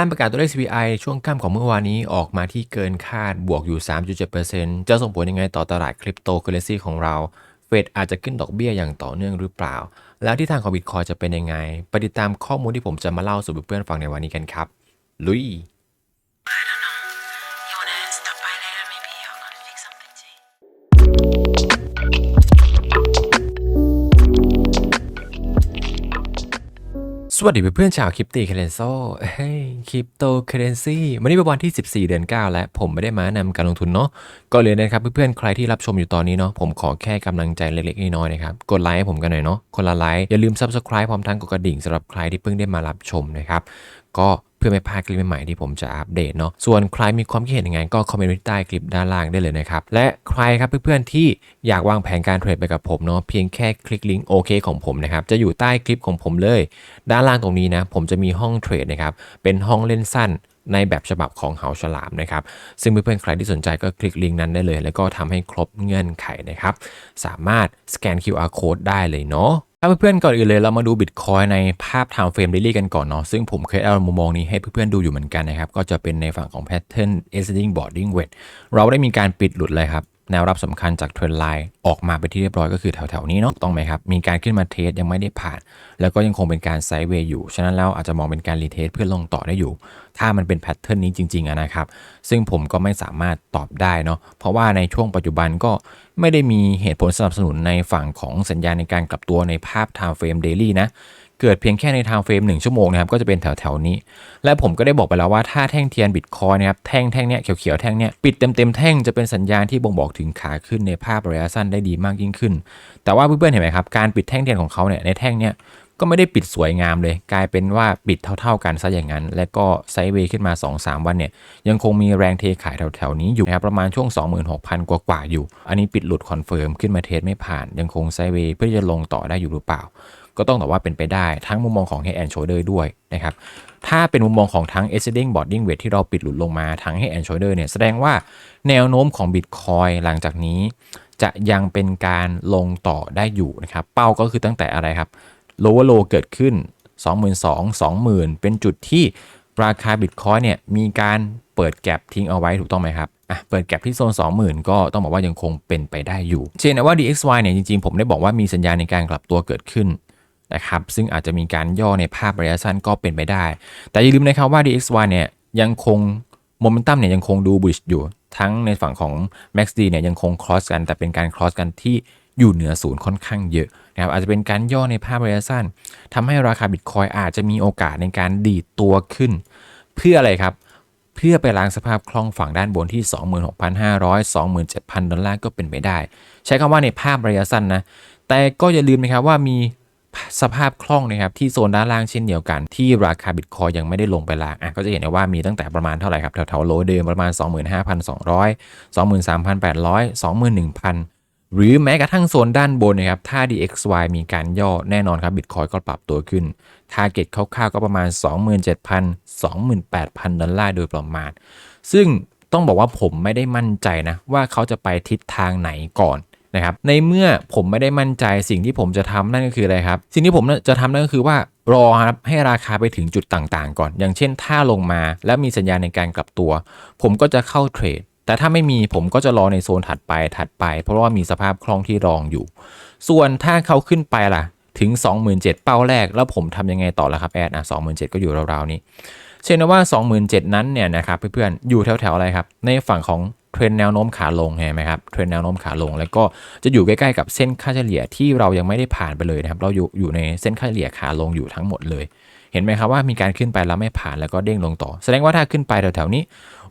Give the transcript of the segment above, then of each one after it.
การประกาศตัวเลข CPI ช่วงค่ำของเมื่อวานนี้ออกมาที่เกินคาดบวกอยู่ 3.7%จะส่งผลยังไงต่อตลาดคริปโตเคอเรนซีของเรา เฟดอาจจะขึ้นดอกเบี้ยอย่างต่อเนื่องหรือเปล่า แล้วที่ทางของบิตคอยจะเป็นยังไง ไปติดตามข้อมูลที่ผมจะมาเล่าสู่เพื่อนๆฟังในวันนี้กันครับ ลุย วัสดีเพื่อนๆชาวคริปตีเคเรนโซเฮ้ยคริปโตเคเรนซีวันนี้เป็นวันที่ 14 เดือน 9 แล้วผมไม่ได้มานำการลงทุนเนาะก็เลยนะครับเพื่อนๆใครที่รับชมอยู่ตอนนี้เนาะผมขอแค่กำลังใจเล็กๆน้อยๆนะครับ กดไลค์ให้ผมกันหน่อยเนาะคนละไลค์อย่าลืมซับสไคร b e พร้อมทั้งกดกระดิ่งสำหรับใครที่เพิ่งได้มารับชมนะครับ ก็ เพื่อไม่พลาดคลิปใหม่ๆที่ผมจะอัปเดตเนาะส่วนใครมีความคิดเห็นยังไงก็คอมเมนต์ไว้ใต้คลิปด้านล่างได้เลยนะครับ และใครครับเพื่อนๆที่อยากวางแผนการเทรดไปกับผมเนาะเพียงแค่คลิกลิงก์โอเคของผมนะครับจะอยู่ใต้คลิปของผมเลย ด้านล่างตรงนี้นะผมจะมีห้องเทรดนะครับเป็นห้องเล่นสั้นในแบบฉบับของเหาฉลามนะครับ ซึ่งเพื่อนๆใครที่สนใจก็คลิกลิงก์นั้นได้เลย แล้วก็ทำให้ครบเงื่อนไขนะครับ สามารถสแกน QR code ได้เลยเนาะาเพื่อนๆก่อนอื่นเลยเรามาดูบิตคอยในภาพ time frame daily กันก่อนเนาะซึ่งผมเคยเอามุมมองนี้ให้เพื่อนๆดูอยู่เหมือนกันนะครับ ก็จะเป็นในฝั่งของ pattern ascending boarding wedge เราได้มีการปิดหลุดเลยครับ แนวรับสำคัญจากเทรนไลน์ออกมาไปที่เรียบร้อยก็คือแถวๆนี้เนาะต้องไหมครับ มีการขึ้นมาเทสยังไม่ได้ผ่าน แล้วก็ยังคงเป็นการไซด์เวย์อยู่ ฉะนั้นแล้วอาจจะมองเป็นการรีเทสเพื่อลงต่อได้อยู่ ถ้ามันเป็นแพทเทิร์นนี้จริงๆนะครับ ซึ่งผมก็ไม่สามารถตอบได้เนาะเพราะว่าในช่วงปัจจุบันก็ไม่ได้มีเหตุผลสนับสนุนในฝั่งของสัญญาณในการกลับตัวในภาพ time frame daily นะ เกิดเพียงแค่ในทางเฟรม 1 ชั่วโมงนะครับก็จะเป็นแถวๆนี้ และผมก็ได้บอกไปแล้วว่าถ้าแท่งเทียนบิตคอยนะครับแท่งแท่งเนี้ยเขียวๆแท่งเนี้ยปิดเต็มๆแท่งจะเป็นสัญญาณที่บ่งบอกถึงขาขึ้นในภาพระยะสั้นได้ดีมากยิ่งขึ้น แต่ว่าเพื่อนๆเห็นไหมครับการปิดแท่งเทียนของเขาเนี่ยในแท่งเนี้ย ก็ไม่ได้ปิดสวยงามเลย กลายเป็นว่าปิดเท่า ๆ กันซะอย่างนั้น และก็ไซด์เวย์ขึ้นมา 2-3 วันเนี่ย ยังคงมีแรงเทขายแถวๆนี้อยู่นะครับประมาณช่วง 26,000 กว่าๆอยู่ อันนี้ปิดหลุดคอนเฟิร์มขึ้นมาเทสไม่ผ่าน ยังคงไซด์เวย์เพื่อจะลงต่อได้อยู่หรือเปล่า ก็ต้องแต่ว่าเป็นไปได้ทั้งมุมมองของ Head and Shoulder ด้วยนะครับถ้าเป็นมุมมองของทั้ง ascending boarding wedge ที่เราปิดหลุดลงมาทั้ง Head and Shoulder เนี่ยแสดงว่าแนวโน้มของ Bitcoin หลังจากนี้ จะยังเป็นการลงต่อได้อยู่นะครับ เป้าก็คือตั้งแต่อะไรครับ lower low เกิดขึ้น 22,000 20,000 เป็นจุดที่ราคา Bitcoin เนี่ยมีการเปิดแก็บทิ้งเอาไว้ถูกต้องไหมครับอะเปิดแก็บที่โซน 20,000 ก็ต้องบอกว่ายังคงเป็นไปได้อยู่ เช่นว่า DXY เนี่ยจริงๆ ผมได้บอกว่ามีสัญญาณในการกลับตัวเกิดขึ้นนะครับซึ่งอาจจะมีการย่อในภาพระยะสั้นก็เป็นไปได้ แต่อย่าลืมนะครับว่า DXY เนี่ยยังคงโมเมนตัมเนี่ยยังคงดูบุชอยู่ ทั้งในฝั่งของ MACD เนี่ยยังคงครอสกันแต่เป็นการครอสกันที่ อยู่เหนือศูนย์ค่อนข้างเยอะนะครับอาจจะเป็นการย่อในภาพระยะสั้นทำให้ราคาบิตคอยอาจจะมีโอกาสในการดีดตัวขึ้น เพื่ออะไรครับ เพื่อไปล้างสภาพคล่องฝั่งด้านบนที่ 26,500 27,000 ดอลลาร์ก็เป็นไปได้ ใช้คำว่าในภาพระยะสั้นนะ แต่ก็อย่าลืมนะครับว่ามีสภาพคล่องนะครับที่โซนด้านล่างเช่นเดียวกัน ที่ราคาบิตคอยยังไม่ได้ลงไปล่างอะก็จะเห็นได้ว่ามีตั้งแต่ประมาณเท่าไหร่ครับแถวๆโลเดิมประมาณ 25,200 23,800 21,000 หรือแม้กระทั่งโซนด้านบนนะครับ ถ้า DXY มีการย่อแน่นอนครับบิตคอยก็ปรับตัวขึ้น ทาร์เก็ตคร่าวๆก็ประมาณ 27,000 28,000 ดอลลาร์โดยประมาณ ซึ่งต้องบอกว่าผมไม่ได้มั่นใจนะว่าเขาจะไปทิศทางไหนก่อนนะครับ ในเมื่อผมไม่ได้มั่นใจสิ่งที่ผมจะทำนั่นก็คืออะไรครับ สิ่งที่ผมจะทำนั่นก็คือว่ารอครับให้ราคาไปถึงจุดต่างๆ ก่อน อย่างเช่นถ้าลงมาแล้วมีสัญญาณในการกลับตัว ผมก็จะเข้าเทรด แต่ถ้าไม่มีผมก็จะรอในโซนถัดไปถัดไป เพราะว่ามีสภาพคล่องที่รองอยู่ ส่วนถ้าเขาขึ้นไปล่ะ ถึง 27,000 เป้าแรก แล้วผมทำยังไงต่อล่ะครับแอดอะ27,000 ก็อยู่ราวๆนี้ เช่นว่า 27,000 นั้นเนี่ยนะครับเพื่อนๆอยู่แถวๆอะไรครับ ในฝั่งของเทรนแนวโน้มขาลงเห็นไหมครับเทรนแนวโน้มขาลง แล้วก็จะอยู่ใกล้ๆกับเส้นค่าเฉลี่ยที่เรายังไม่ได้ผ่านไปเลยนะครับ เราอยู่อยู่ในเส้นค่าเฉลี่ยขาลงอยู่ทั้งหมดเลย เห็นไหมครับว่ามีการขึ้นไปแล้วไม่ผ่านแล้วก็เด้งลงต่อ แสดงว่าถ้าขึ้นไปแถวๆนี้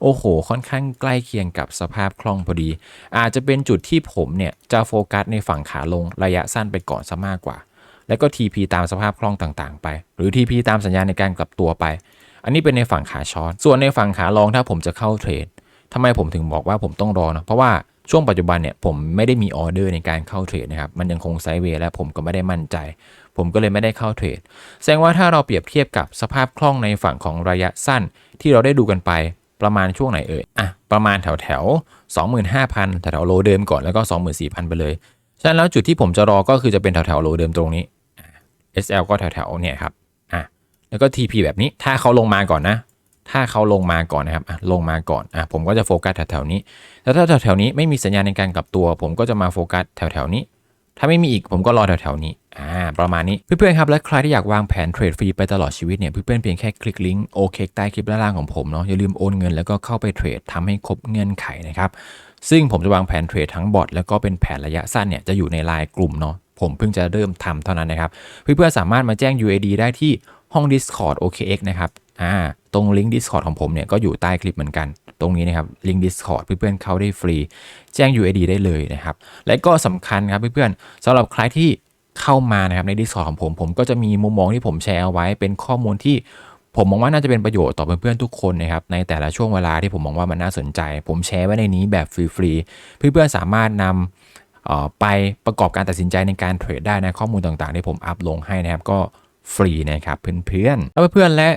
โอ้โห ค่อนข้างใกล้เคียงกับสภาพคล่องพอดี อาจจะเป็นจุดที่ผมเนี่ยจะโฟกัสในฝั่งขาลงระยะสั้นไปก่อนซะมากกว่า แล้วก็ TP ตามสภาพคล่องต่างๆ ไป หรือ TP ตามสัญญาณในการกลับตัวไป อันนี้เป็นในฝั่งขาช็อตส่วนในฝั่งขาลองถ้าผมจะเข้าเทรดทำไมผมถึงบอกว่าผมต้องรอนะเพราะว่าช่วงปัจจุบันเนี่ยผมไม่ได้มีออเดอร์ในการเข้าเทรดนะครับ มันยังคงไซด์เวย์และผมก็ไม่ได้มั่นใจ ผมก็เลยไม่ได้เข้าเทรด แสดงว่าถ้าเราเปรียบเทียบกับสภาพคล่องในฝั่งของระยะสั้นที่เราได้ดูกันไป ประมาณช่วงไหนเอ่ยอะประมาณแถวแถว25,000แถวแถวโลเดิมก่อนแล้วก็ 24,000 ไปเลยฉะนั้นแล้วจุดที่ผมจะรอก็คือจะเป็นแถวแถวโลเดิมตรงนี้ SL ก็แถวๆเนี่ยครับอะแล้วก็ TP แบบนี้ถ้าเขาลงมาก่อนนะ ถ้าเขาลงมาก่อนนะครับอะลงมาก่อนอะผมก็จะโฟกัสแถวๆนี้แล้วถ้าแถวๆนี้ไม่มีสัญญาณในการกลับตัว ผมก็จะมาโฟกัสแถวๆนี้ ถ้าไม่มีอีกผมก็รอแถวๆนี้ อ่าประมาณนี้เพื่อนๆครับและใครที่อยากวางแผนเทรดฟรีไปตลอดชีวิตเนี่ยเพื่อนๆเพียงแค่คลิกลิงก์โอเคใต้คลิปด้านล่างของผมเนาะอย่าลืมโอนเงินแล้วก็เข้าไปเทรดทำให้ครบเงื่อนไขนะครับซึ่งผมจะวางแผนเทรดทั้งบอทแล้วก็เป็นแผนระยะสั้นเนี่ยจะอยู่ในไลน์กลุ่มเนาะผมเพิ่งจะเริ่มทำเท่านั้นนะครับเพื่อนๆสามารถมาแจ้ง UAD ได้ที่ห้อง Discord OKX นะครับอ่าตรงลิงก์ Discord ของผมเนี่ยก็อยู่ใต้คลิปเหมือนกัน ตรงนี้นะครับลิงก์ Discord เพื่อนๆเข้าได้ฟรี แจ้ง UAD ได้เลยนะครับและก็สำคัญครับเพื่อนๆสำหรับใครที่ เข้ามานะครับใน Discord ของผม ผมก็จะมีมุมมองที่ผมแชร์เอาไว้เป็นข้อมูลที่ผมมองว่าน่าจะเป็นประโยชน์ต่อเพื่อนๆทุกคนนะครับในแต่ละช่วงเวลาที่ผมมองว่ามันน่าสนใจ ผมแชร์ไว้ในนี้แบบฟรีๆเพื่อนๆสามารถนำเอ่อไปประกอบการตัดสินใจในการเทรดได้นะข้อมูลต่างๆ ที่ผมอัพลงให้นะครับก็ฟรีนะครับเพื่อนๆแล้วเพื่อนๆและ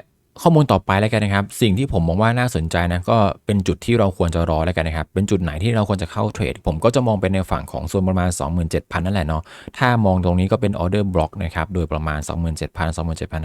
ข้อมูลต่อไปแล้วกันนะครับ สิ่งที่ผมมองว่าน่าสนใจนะก็เป็นจุดที่เราควรจะรอแล้วกันนะครับ เป็นจุดไหนที่เราควรจะเข้าเทรด ผมก็จะมองเป็นในฝั่งของโซนประมาณ 27,000 นั่นแหละเนาะถ้ามองตรงนี้ก็เป็นออเดอร์บล็อกนะครับโดยประมาณ 27,000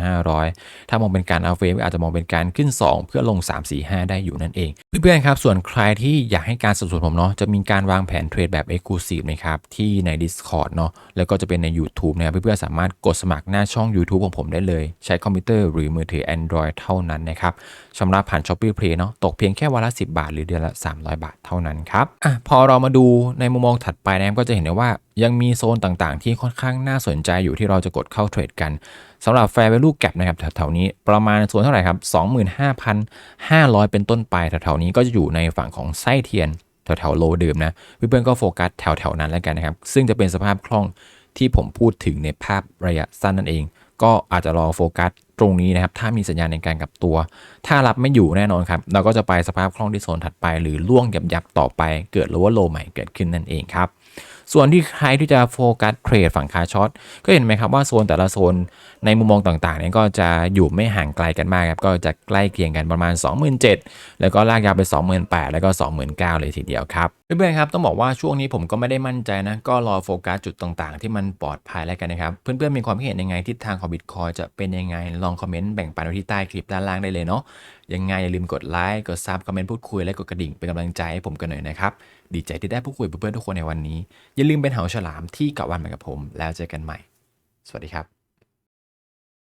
27,500 ถ้ามองเป็นการเอาเฟก็อาจจะมองเป็นการขึ้น 2 เพื่อลง 3 4 5 ได้อยู่นั่นเองเพื่อนๆครับส่วนใครที่อยากให้การสนับสนุนผมเนาะจะมีการวางแผนเทรดแบบ Exclusive นะครับที่ใน Discord เนาะแล้วก็จะเป็นใน YouTube นะครับเพื่อนๆสามารถกดสมัครหน้าช่อง YouTube ของผมได้เลย ใช้คอมพิวเตอร์หรือมือถือ Android เท่านั้นนะครับชำระผ่าน Shopee Play เนาะตกเพียงแค่วันละ 10 บาท หรือเดือนละ 300 บาทเท่านั้นครับอะพอเรามาดูในมุมมองถัดไปนะครับก็จะเห็นได้ว่ายังมีโซนต่างๆ ที่ค่อนข้างน่าสนใจอยู่ที่เราจะกดเข้าเทรดกันสำหรับ Fair Value Gap นะครับแถวๆนี้ประมาณโซนเท่าไหร่ครับ 25,500 เป็นต้นไปแถวๆนี้ก็จะอยู่ในฝั่งของไส้เทียนแถวๆโลเดิมนะเพื่อนๆก็โฟกัสแถวๆนั้นแล้วกันนะครับซึ่งจะเป็นสภาพคล่องที่ผมพูดถึงในภาพระยะสั้นนั่นเอง ก็อาจจะรอโฟกัสตรงนี้นะครับ ถ้ามีสัญญาณในการกลับตัว ถ้ารับไม่อยู่แน่นอนครับ เราก็จะไปสภาพคล่องที่โซนถัดไป หรือล่วงยับยับต่อไป เกิด lower low ใหม่เกิดขึ้นนั่นเองครับ ส่วนที่ใครที่จะโฟกัสเทรดฝั่งคาช็อตก็เห็นไหมครับว่าโซนแต่ละโซนในมุมมองต่างๆเนี่ยก็จะอยู่ไม่ห่างไกลกันมากครับก็จะใกล้เคียงกันประมาณ 27,000 แล้วก็ลากยาวไป 28,000 แล้วก็ 29,000 เลยทีเดียวครับเพื่อนๆครับต้องบอกว่าช่วงนี้ผมก็ไม่ได้มั่นใจนะก็รอโฟกัสจุดต่างๆ ที่มันปลอดภัยแล้วกันนะครับเพื่อนๆมีความคิดเห็นยังไงทิศทางของบิตคอยจะเป็นยังไงลองคอมเมนต์แบ่งปันไว้ที่ใต้คลิปด้านล่างได้เลยเนาะยังไงอย่าลืมกดไลค์ กดซับคอมเมนต์พูดคุย และกดกระดิ่งเป็นกำลังใจให้ผมกันหน่อยนะครับ ดีใจที่ได้พูดคุยกับเพื่อนๆทุกคนในวันนี้ อย่าลืมเป็นเหาฉลามที่เกาะวันไปกับผม แล้วเจอกันใหม่ สวัสดีครับ